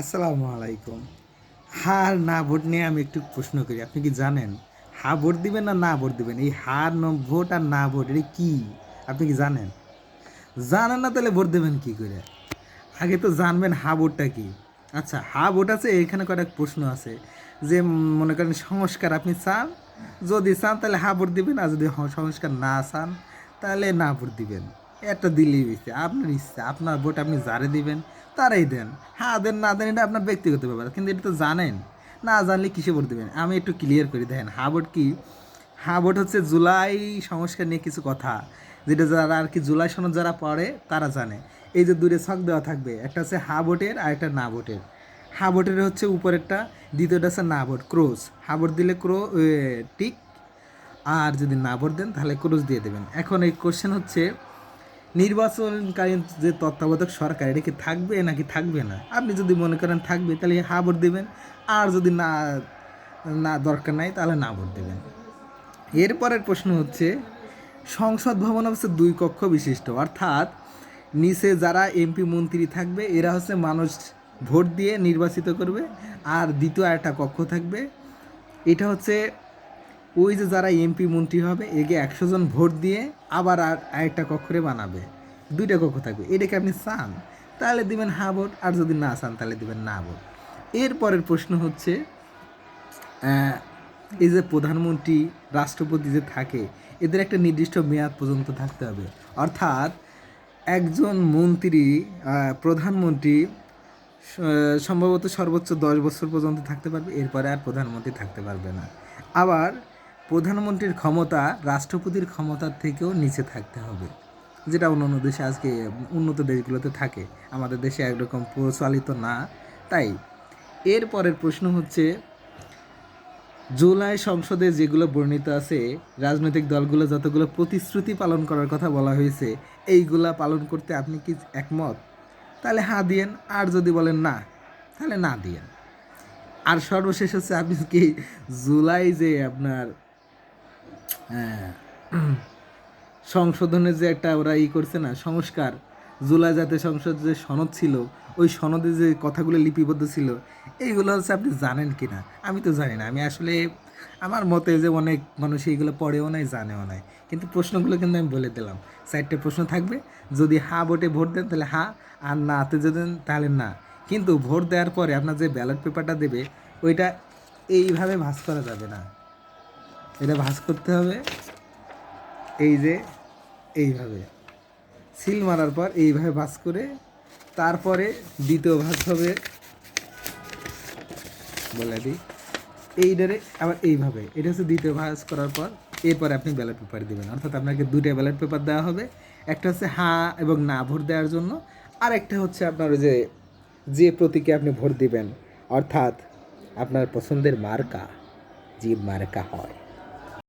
আসসালামু আলাইকুম। হার, না, ভোট নিয়ে আমি একটু প্রশ্ন করি, আপনি কি জানেন? হা, ভোট দিবেন না না, ভোট দিবেন? এই হার, ন, ভোট আর না, ভোট, এটা কি? আপনি কি জানেন? জানেন না, তাহলে ভোট দেবেন কি করে? আগে তো জানবেন হা, ভোটটা কি। আচ্ছা হা, ভোট আছে, এখানে কয়েকটা প্রশ্ন আছে। যে মনে করেন সংস্কার আপনি চান, যদি চান তাহলে হা, ভোট দিবেন, আর যদি সংস্কার না চান, তাহলে না, ভোট দিবেন। একটা দিলেই হয়েছে আপনার ইচ্ছা, আপনার ভোট আপনি যারে দিবেন, তারাই দেন। হ্যাঁ দেন না দেন, এটা আপনার ব্যক্তিগত ব্যাপার, কিন্তু এটা তো জানেন। না জানলে কিসে ভোট দেবেন? আমি একটু ক্লিয়ার করে, দেখেন হা ভোট কি? হা ভোট হচ্ছে জুলাই সংস্কার নিয়ে কিছু কথা, যেটা যারা আর কি জুলাই সনদ যারা পড়ে, তারা জানে। এই যে দূরে ছক দেওয়া থাকবে, একটা হচ্ছে হা ভোটের আর একটা না ভোটের। হা ভোটের হচ্ছে উপরেরটা, দ্বিতীয়টা হচ্ছে না ভোট ক্রোজ হা ভোট দিলে ক্রো টিক, আর যদি না ভোট দেন, তাহলে ক্রোজ দিয়ে দেবেন। এখন এই কোশ্চেন হচ্ছে নির্বাচনকালীন যে তত্ত্বাবধায়ক সরকার, এটা কি থাকবে নাকি থাকবে না? আপনি যদি মনে করেন থাকবে, তাহলে হা ভোট দেবেন। আর যদি না না দরকার নাই, তাহলে না ভোট দেবেন। এরপরের প্রশ্ন হচ্ছে, সংসদ ভবন হচ্ছে দুই কক্ষ বিশিষ্ট। অর্থাৎ নিচে যারা এমপি, মন্ত্রী থাকবে, এরা হচ্ছে মানুষ ভোট দিয়ে নির্বাচিত করবে। আর দ্বিতীয় একটা কক্ষ থাকবে। এটা হচ্ছে ওই যে যারা এমপি মন্ত্রী হবে, একে একশো জন ভোট দিয়ে আবার আর আরেকটা কক্ষরে বানাবে। দুইটা কক্ষ থাকবে। এটাকে আপনি চান? তাহলে দিবেন হা ভোট, আর যদি না চান, তাহলে দিবেন না ভোট। এরপরের প্রশ্ন হচ্ছে এই যে প্রধানমন্ত্রী, রাষ্ট্রপতি যে থাকে, এদের একটা নির্দিষ্ট মেয়াদ পর্যন্ত থাকতে হবে। অর্থাৎ একজন মন্ত্রী প্রধানমন্ত্রী সম্ভবত সর্বোচ্চ দশ বছর পর্যন্ত থাকতে পারবে, এরপরে আর প্রধানমন্ত্রী থাকতে পারবে না। আবার প্রধানমন্ত্রীর ক্ষমতা রাষ্ট্রপতির ক্ষমতার থেকেও নিচে থাকতে হবে। যেটা অন্য অন্য দেশে আজকে উন্নত দেশগুলোতে থাকে। আমাদের দেশে একরকম প্রচলিত না। তাই এর পরের প্রশ্ন হচ্ছে, জুলাই সংসদে যেগুলো বর্ণিত আছে, রাজনৈতিক দলগুলো যতগুলো প্রতিশ্রুতি পালন করার কথা বলা হয়েছে, এইগুলা পালন করতে আপনি কি একমত? তাহলে হ্যাঁ দিয়েন, আর যদি বলেন না, তাহলে না দিয়েন। আর সর্বশেষ হচ্ছে, আপনি কি জুলাই যে আপনার সংশোধনের যে একটা ওরা ই করছে না, সংস্কার, জুলাই জাতীয় সংসদ যে সনদ ছিল, ওই সনদে যে কথাগুলো লিপিবদ্ধ ছিল, এইগুলো হচ্ছে আপনি জানেন কি না আমি তো জানি না। আমি আসলে আমার মতে যে অনেক মানুষ এইগুলো পড়েও নাই, জানেও নাই। কিন্তু প্রশ্নগুলো কিন্তু আমি বলে দিলাম। চারটে প্রশ্ন থাকবে। যদি হা ভোটে ভোট দেন, তাহলে হা, আর নাতে যদি দেন, তাহলে না। কিন্তু ভোট দেওয়ার পরে আপনার যে ব্যালট পেপারটা দেবে, ওইটা এইভাবে ভাঁজ করা যাবে না। এটা ভাঁজ করতে হবে। এই যে এইভাবে। সিল মারার পর এইভাবে ভাঁজ করে তারপরে দ্বিতীয় ভাঁজ হবে। বলে দিই। এইটারে আবার এইভাবে। এটা হচ্ছে দ্বিতীয় ভাঁজ করার পর এরপরে আপনি ব্যালট পেপার দেবেন। অর্থাৎ আপনাকে দুইটা ব্যালট পেপার দেওয়া হবে। একটা হচ্ছে হ্যাঁ এবং না ভোট দেওয়ার জন্য। আর একটা হচ্ছে আপনার যে যে প্রতীকে আপনি ভোট দিবেন, অর্থাৎ আপনার পছন্দের মার্কা, যে মার্কা হয়।